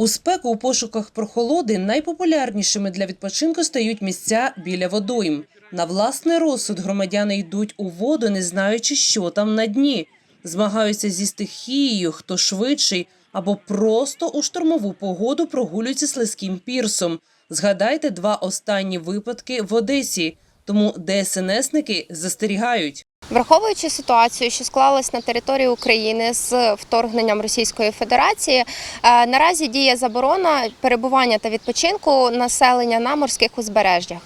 У спеку у пошуках прохолоди найпопулярнішими для відпочинку стають місця біля водойм. На власний розсуд громадяни йдуть у воду, не знаючи, що там на дні. Змагаються зі стихією, хто швидший, або просто у штормову погоду прогулюються слизьким пірсом. Згадайте два останні випадки в Одесі. Тому ДСНСники застерігають. Враховуючи ситуацію, що склалась на території України з вторгненням Російської Федерації, е, наразі діє заборона перебування та відпочинку населення на морських узбережжях.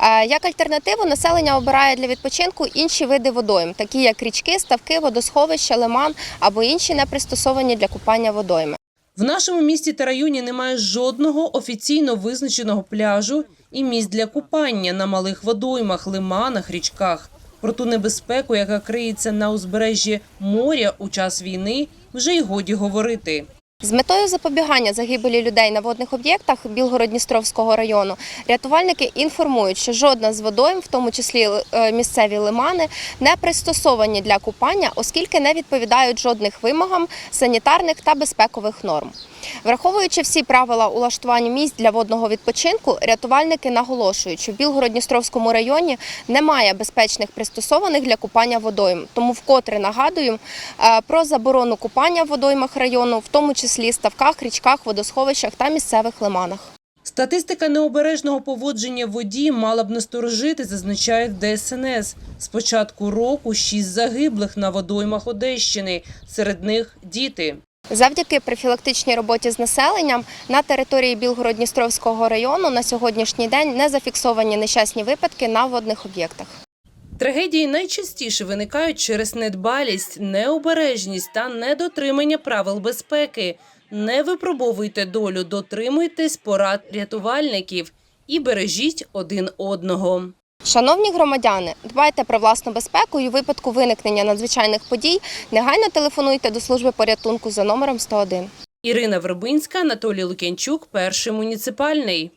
Е, Як альтернативу населення обирає для відпочинку інші види водойм, такі як річки, ставки, водосховища, лиман або інші непристосовані для купання водойми. В нашому місті та районі немає жодного офіційно визначеного пляжу і місць для купання на малих водоймах, лиманах, річках. Про ту небезпеку, яка криється на узбережжі моря у час війни, вже й годі говорити. З метою запобігання загибелі людей на водних об'єктах Білгород-Дністровського району рятувальники інформують, що жодна з водойм, в тому числі е, місцеві лимани, не пристосовані для купання, оскільки не відповідають жодних вимогам санітарних та безпекових норм. Враховуючи всі правила улаштування місць для водного відпочинку, рятувальники наголошують, що в Білгород-Дністровському районі немає безпечних пристосованих для купання водойм. Тому вкотре нагадуємо е, про заборону купання в водоймах району, в тому числі ставках, річках, водосховищах та місцевих лиманах. Статистика необережного поводження воді мала б насторожити, зазначають ДСНС. З початку року шість загиблих на водоймах Одещини. Серед них діти. Завдяки профілактичній роботі з населенням на території Білгород-Дністровського району на сьогоднішній день не зафіксовані нещасні випадки на водних об'єктах. Трагедії найчастіше виникають через недбалість, необережність та недотримання правил безпеки. Не випробовуйте долю, дотримуйтесь порад рятувальників і бережіть один одного. Шановні громадяни, дбайте про власну безпеку і у випадку виникнення надзвичайних подій негайно телефонуйте до служби порятунку за номером 101. Ірина Вербинська, Анатолій Лук'янчук, перший муніципальний.